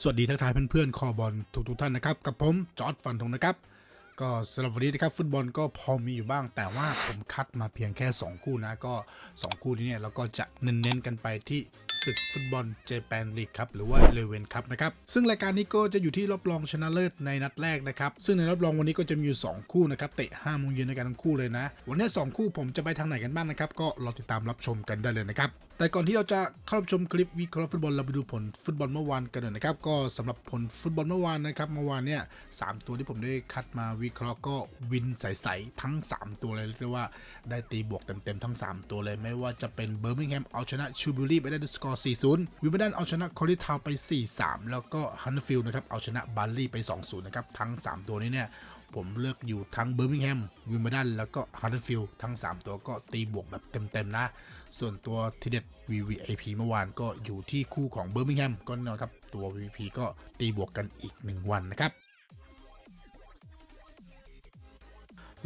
สวัสดีทักทายเพื่อนๆคอบอลทุกๆท่านนะครับ กับผมจอร์ดฟันธงนะครับ ก็สำหรับวันนี้นะครับฟุตบอลก็พอมีอยู่บ้าง แต่ว่าผมคัดมาเพียงแค่ 2 คู่นะก็ 2 คู่นี้เนี่ยเราก็จะเน้นๆกันไปที่ศึกฟุตบอลเจแปนลีกครับหรือว่าเลเวนครับนะครับ ซึ่งรายการนี้ก็จะอยู่ที่รอบรองชนะเลิศในนัดแรกนะครับ ซึ่งในรอบรองวันนี้ก็จะมีอยู่ 2 คู่นะครับ เตะ5โมงเย็นในกันทั้งคู่เลยนะ วันนี้ 2 คู่ผมจะไปทางไหนกันบ้างนะครับ ก็รอติดตามรับชมกันได้เลยนะครับ แต่ก่อนที่เราจะเข้ารับชมคลิปวิเคราะห์ฟุตบอลเราไปดูผลฟุตบอลเมื่อวานกันหน่อยนะครับ ก็สำหรับผลฟุตบอลเมื่อวานนะครับเมื่อวานเนี่ยสามตัวที่ผมได้คัดมาวิเคราะห์ก็วินใสๆทั้ง 3 ตัวเลยเรียกได้ว่าได้ตีบวกเต็มๆทั้ง 3 ตัวเลยไม่ว่าจะเป็นเบอร์มิงแฮมเอาชนะชูบิลี่ไปได้ด้วยสกอร์ 4-0 วิมเบิลดันเอาชนะคอริทาวไป 4-3 แล้วก็ฮันฟิลด์นะครับเอาชนะบัลลี่ไป 2-0 นะครับทั้ง 3 ตัวนี้เนี่ย ผมเลือกอยู่ทั้งเบอร์มิงแฮมวิมเบลดันแล้วก็ฮันเดอร์ฟิลด์ทั้ง 3 ตัวก็ตีบวกแบบเต็มๆนะ ส่วนตัวทีเด็ด VVIP เมื่อวานก็อยู่ที่คู่ของเบอร์มิงแฮมก็แน่นอนครับตัว VVP ก็ตีบวกกันอีก 1 วันนะครับ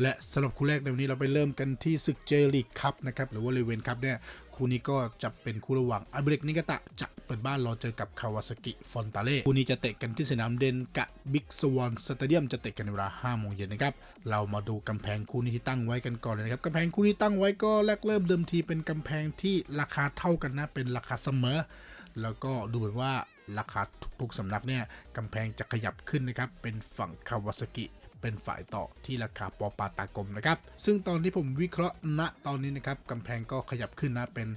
และสำหรับคู่แรกในวันนี้เราไปเริ่มกันที่ศึกเจลีกคัพนะครับหรือว่าเลเวนคัพเนี่ย คู่นี้ก็จะเป็นคู่ระหว่างอัลเบรกนิกาตะจะเปิดบ้านรอเจอกับคาวาซากิฟอนตาเล่คู่นี้จะเตะกันที่สนามเดนกะบิ๊กสวอนสเตเดียมจะเตะกันในเวลา5โมงเย็นนะครับ เรามาดูกำแพงคู่นี้ที่ตั้งไว้กันก่อนเลยนะครับกำแพงคู่นี้ตั้งไว้ก็แรกเริ่มเดิมทีเป็นกำแพงที่ราคาเท่ากันนะ เป็นราคาเสมอ แล้วก็ดูเหมือนว่าราคาทุกๆสำนักเนี่ยกำแพงจะขยับขึ้นนะครับเป็นฝั่งคาวาซากิ เป็นฝ่ายต่อที่ราคาปอปาตากลมนะครับ ซึ่งตอนที่ผมวิเคราะห์ณตอนนี้นะครับกำแพงก็ขยับขึ้นนะเป็น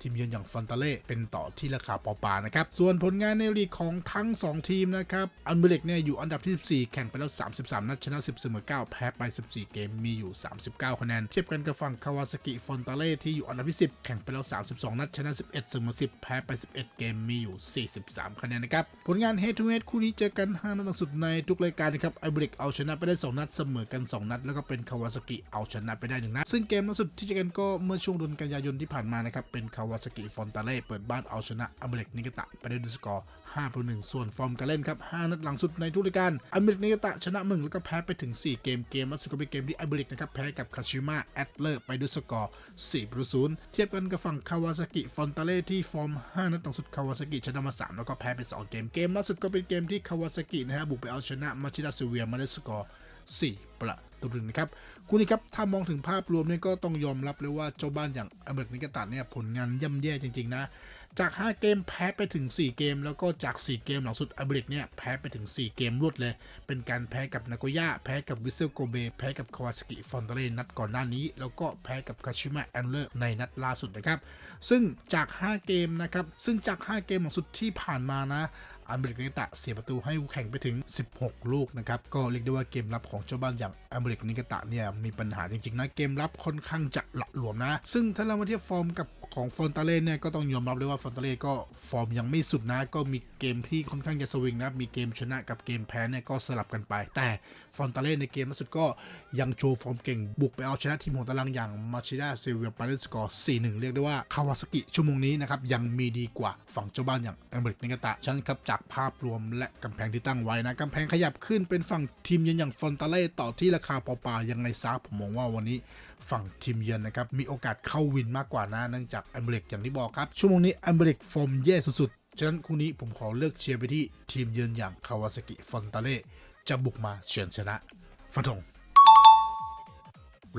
ทีมเยือนอย่างฟอนตาเล่เป็นต่อที่ราคาปอปานะครับ ส่วนผลงานในลีกของทั้ง 2 ทีมนะครับอันเบเล็กเนี่ยอยู่อันดับที่ 14 แข่งไปแล้ว 33 นัดชนะ 10เสมอ9 แพ้ไป 14 เกมมีอยู่ 39 คะแนน เทียบกันกับฝั่งคาวาซากิฟอนตาเล่ที่อยู่อันดับที่ 10 แข่งไปแล้ว 32 นัดชนะ 11เสมอ10 แพ้ไป 11 เกมมีอยู่ 43 คะแนนนะครับผลงาน head to head คู่นี้เจอกัน5นัดสุดในทุกรายการนะครับไอเบริกเอาชนะไปได้ 2 นัดเสมอกัน 2 นัด แล้วก็เป็นคาวาซากิเอาชนะไปได้1นัดซึ่งเกมล่าสุดที่เจอกันก็เมื่อช่วงเดือนกันยายนที่ผ่านมานะครับเป็นคาวาซากิฟอนตาเล่เปิดบ้านเอาชนะอเมริกนิกตะไปได้ด้วยสกอร์5ต่อ1ส่วนฟอร์มการเล่นครับ 5 นัดหลังสุดในทุกรายการอเมริกนิกาตะชนะ1แล้วก็แพ้ไปถึง 4 เกมเกมล่าสุดก็เป็นเกมที่อเมริกนะครับแพ้กับคาชิมะแอตเลอร์ไปด้วยสกอร์4ต่อ0เทียบกันกับฝั่งคาวาซากิฟอนตาเล่ที่ฟอร์ม 5 นัดหลังสุดคาวาซากิชนะมา 3 แล้วก็แพ้ไป 2 เกมเกมล่าสุดก็เป็นเกมที่คาวาซากินะฮะบุกไปเอาชนะมาชิดาซิเวียมาได้สกอร์4 ประตูหนึ่งนะครับคู่นี้ครับ ถ้ามองถึงภาพรวมเนี่ยก็ต้องยอมรับเลยว่าเจ้าบ้านอย่างอเมริกนิกาตะเนี่ยผลงานย่ำแย่จริง ๆ นะ จาก 5 เกมแพ้ไปถึง 4 เกม แล้วก็จาก 4 เกมหลังสุดอเบริกเนี่ยแพ้ไปถึง 4 เกมรวดเลย เป็นการแพ้กับนาโกย่าแพ้กับวิเซลโกเบแพ้กับคาวาสกิฟอนเตเรนัดก่อนหน้านี้ แล้วก็แพ้กับคาชิมะแอนเลอร์ในนัดล่าสุดนะครับ ซึ่งจาก 5 เกมนะครับ ซึ่งจาก 5 เกมหลังสุดที่ผ่านมานะ อเมริกนิกาตะเสียประตูให้คู่แข่งไปถึง 16 ลูกนะครับก็เรียกได้ว่าเกมรับของเจ้าบ้านอย่างอเมริกนิกาตะเนี่ยมีปัญหาจริงๆนะเกมรับค่อนข้างจะหละหลวมนะ ซึ่งถ้าเรามาเทียบฟอร์มกับของฟอนตาเล่เนี่ยก็ต้องยอมรับเลยว่าฟอนตาเล่ก็ฟอร์มยังไม่สุดนะ ก็มีเกมที่ค่อนข้างจะสวิงนะมีเกมชนะกับเกมแพ้เนี่ยก็สลับกันไป แต่ฟอนตาเล่ในเกมล่าสุดก็ยังโชว์ฟอร์มเก่งบุกไปเอาชนะทีมหัวตารางอย่างมาชิดาเซเวียปาเลสกอร์4-1 เรียกได้ว่าคาวาซากิชั่วโมงนี้นะครับยังมีดีกว่าฝั่งเจ้าบ้านอย่างอเมริกนิกาตะฉะนันครับจากภาพรวมและกำแพงที่ตั้งไว้นะกำแพงขยับขึ้นเป็นฝั่งทีมเยือนอย่างฟอนตาเล่ต่อที่ราคาปอปายังไงซาผมมองว่าวันนี้ฝั่งทีมเยือนนะครับมีโอกาสเข้าวินมากกว่านะเนื่องจากอเมริกอย่างที่บอกครับชั่วโมงนี้อเมริกฟอร์มแย่สุดๆฉะนั้นคู่นี้ผมขอเลือกเชียร์ไปที่ทีมเยือนอย่างคาวาซากิฟอนตาเล่จะบุกมาเฉือนชนะฟันธง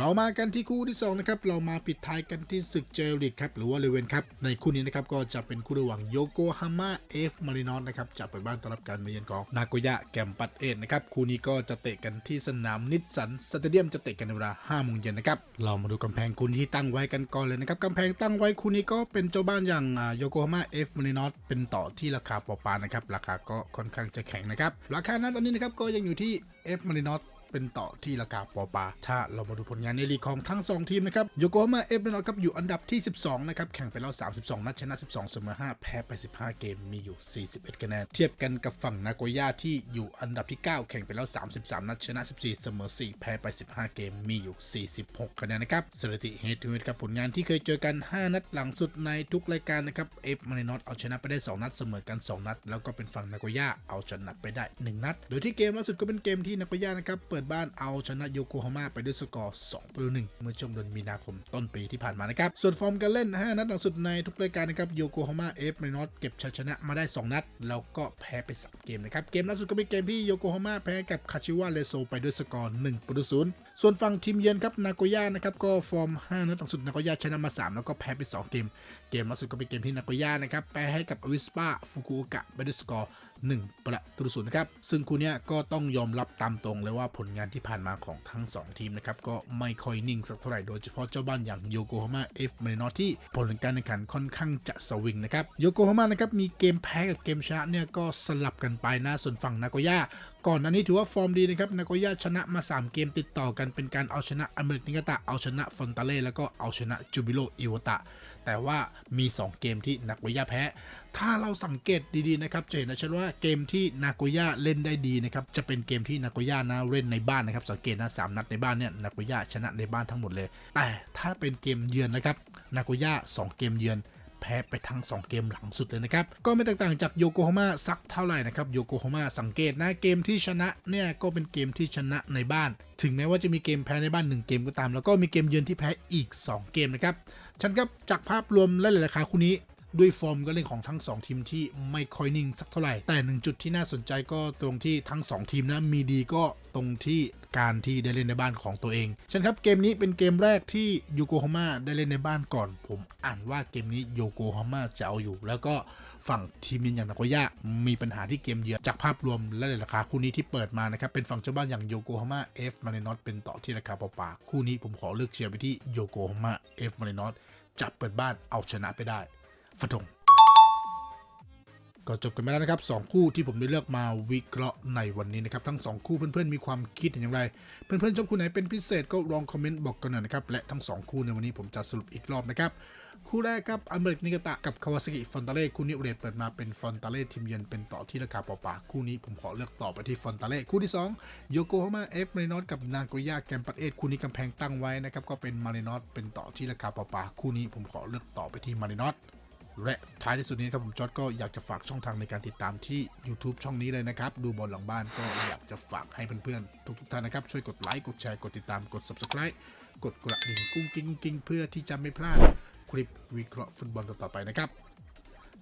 เรามากันที่คู่ที่2นะครับเรามาปิดท้ายกันที่ศึกเจลิกครับหรือว่าเลเวนครับในคู่นี้นะครับก็จะเป็นคู่ระหว่างโยโกฮาม่าเอฟมารินอสนะครับจะเปิดบ้านต้อนรับการมาเยือนของนาโกย่าแกมปัตเอ็นนะครับคู่นี้ก็จะเตะกันที่สนามนิสสันสเตเดียมจะเตะกันในเวลา5โมงเย็นนะครับเรามาดูกำแพงคู่นี้ที่ตั้งไว้กันก่อนเลยนะครับกำแพงตั้งไว้คู่นี้ก็เป็นเจ้าบ้านอย่างโยโกฮาม่าเอฟมารินอสเป็นต่อที่ราคาปอปานะครับราคาก็ค่อนข้างจะแข็งนะครับราคานั้นตอนนี้นะครับก็ยังอยู่ที่เอฟมารินอส เป็นต่อที่ราคาปอปา ถ้าเรามาดูผลงานในลีกของทั้ง 2 ทีมนะครับโยโกฮาม่าเอฟเนอครับอยู่อันดับที่ 12 นะครับ แข่งไปแล้ว 32 นัดชนะ 12 เสมอ 5 แพ้ไป 15 เกมมีอยู่ 41 คะแนน เทียบกันกับฝั่งนาโกย่าที่อยู่อันดับที่ 9 แข่งไปแล้ว 33 นัดชนะ 14 เสมอ 4 แพ้ไป 15 เกมมีอยู่ 46 คะแนนนะครับสถิติเฮดทูเฮดครับผลงานที่เคยเจอกัน 5 นัดหลังสุดในทุกรายการนะครับเอฟมารินอตเอาชนะไปได้ 2 นัดเสมอกัน 2 นัด แล้วก็เป็นฝั่งนาโกย่าเอาชนะไปได้ 1 นัด โดยที่เกมล่าสุดก็เป็นเกมที่นาโกย่านะครับเปิดปิดบ้านเอาชนะโยโกฮาม่าไปด้วยสกอร์2ประตู1เมื่อช่วงเดือนมีนาคมต้นปีที่ผ่านมานะครับ ส่วนฟอร์มการเล่น 5 นัดหลังสุดในทุกรายการนะครับโยโกฮาม่าเอฟมนอสเก็บชัยชนะมาได้ 2 นัด แล้วก็แพ้ไป3เกมนะครับ เกมล่าสุดก็เป็นเกมที่โยโกฮาม่าแพ้กับคาชิวาเลโซไปด้วยสกอร์1ประตู0ส่วนฝั่งทีมเยือนครับนาโกย่านะครับก็ฟอร์ม 5 นัดหลังสุดนาโกย่าชนะมา 3 แล้วก็แพ้ไป 2 เกม เกมล่าสุดก็เป็นเกมที่นาโกย่านะครับแพ้ให้กับอวิสปาฟุกุโอกะไปด้วยสกอร์ 1 ประตูศูนย์นะครับ ซึ่งคู่นี้ก็ต้องยอมรับตามตรงเลยว่าผลงานที่ผ่านมาของทั้ง 2 ทีมนะครับ ก็ไม่ค่อยนิ่งสักเท่าไหร่โดยเฉพาะเจ้าบ้านอย่างโยโกฮาม่าเอฟมารินอที่ผลการแข่งขันค่อนข้างจะสวิงนะครับโยโกฮาม่านะครับมีเกมแพ้กับเกมชนะเนี่ยก็สลับกันไปนะส่วนฝั่งนากย่าก่อนหน้านี้ถือว่าฟอร์มดีนะครับนากย่าชนะมา 3 เกมติดต่อกันเป็นการเอาชนะอเมริกนิกาตะเอาชนะฟอนตาเล่แล้วก็เอาชนะจูบิโลอิวตะ แต่ว่ามี 2 เกมที่นาโกย่าแพ้ ถ้าเราสังเกตดีๆนะครับจะเห็นนะชัดว่าเกมที่นาโกย่าเล่นได้ดีนะครับจะเป็นเกมที่นาโกย่านะเล่นในบ้านนะครับสังเกตนะสามนัดในบ้านเนี่ยนาโกย่าชนะในบ้านทั้งหมดเลย แต่ถ้าเป็นเกมเยือนนะครับนาโกย่า2เกมเยือน แพ้ไปทั้ง 2 เกมหลังสุดเลยนะครับ ก็ไม่แตกต่างจากโยโกฮาม่าสักเท่าไหร่นะครับโยโกฮาม่าสังเกตนะเกมที่ชนะเนี่ยก็เป็นเกมที่ชนะในบ้าน ถึงแม้ว่าจะมีเกมแพ้ในบ้าน 1 เกมก็ตาม แล้วก็มีเกมเยือนที่แพ้อีก 2 เกมนะครับฉันครับจากภาพรวมและหลายๆคาคู่นี้ ด้วยฟอร์มการเล่นของทั้ง 2 ทีมที่ไม่ค่อยนิ่งสักเท่าไหร่ แต่หนึ่งจุดที่น่าสนใจก็ตรงที่ทั้ง 2 ทีมนะมีดีก็ตรงที่การที่ได้เล่นในบ้านของตัวเองฉันครับเกมนี้เป็นเกมแรกที่โยโกฮาม่าได้เล่นในบ้านก่อน ผมอ่านว่าเกมนี้โยโกฮาม่าจะเอาอยู่ แล้วก็ฝั่งทีมเยือนอย่างนาโกย่ามีปัญหาที่เกมเยือนจากภาพรวมและราคาคู่นี้ที่เปิดมานะครับ เป็นฝั่งเจ้าบ้านอย่างโยโกฮาม่าเอฟมารินอสเป็นต่อที่ราคาเปล่าๆคู่นี้ผมขอเลือกเชียร์ไปที่โยโกฮาม่าเอฟมารินอสจะเปิดบ้านเอาชนะไปได้ ฟะทงก็จบกันไปแล้วนะครับ 2 คู่ที่ผมได้เลือกมาวิเคราะห์ในวันนี้นะครับ ทั้ง 2 คู่เพื่อนๆมีความคิดอย่างไร เพื่อนๆชอบคู่ไหนเป็นพิเศษก็ลองคอมเมนต์บอกกันหน่อยนะครับ และทั้ง 2 คู่ในวันนี้ผมจะสรุปอีกรอบนะครับ คู่แรกครับอเมริกนิกาตะกับคาวาซากิฟอนตาเล่คู่นี้เรทเปิดมาเป็นฟอนตาเล่ทีมเยือนเป็นต่อที่ราคาเปล่าๆคู่นี้ผมขอเลือกต่อไปที่ฟอนตาเล่คู่ที่2โยโกฮาม่าเอฟมารินอสกับนาโกย่าแกมปัตเอสคู่นี้กำแพงตั้งไว้นะครับก็เป็นมารินอสเป็นต่อที่ราคาเปล่าๆคู่นี้ผมขอเลือกต่อไปที่มารินอส และท้ายที่สุดนี้ครับผมจอร์ดก็อยากจะฝากช่องทางในการติดตามที่ YouTube ช่องนี้เลยนะครับ ดูบอลหลังบ้านก็อยากจะฝากให้เพื่อนๆ ทุกๆท่านนะครับ ช่วยกดไลค์กดแชร์กดติดตามกด Subscribe กดกระดิ่งกุ้งกิ้งกิ้งเพื่อที่จะไม่พลาดคลิปวิเคราะห์ฟุตบอลต่อๆไปนะครับ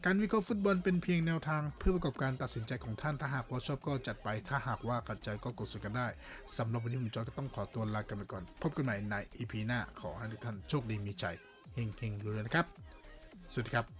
การวิเคราะห์ฟุตบอลเป็นเพียงแนวทางเพื่อประกอบการตัดสินใจของท่าน ถ้าหากว่าชอบก็จัดไป ถ้าหากว่าขัดใจก็กดสุดกันได้ สำหรับวันนี้ผมจอร์ดก็ต้องขอตัวลากันไปก่อน พบกันใหม่ใน EP หน้า ขอให้ทุกท่านโชคดีมีใจเฮงๆรวยๆนะครับ สวัสดีครับ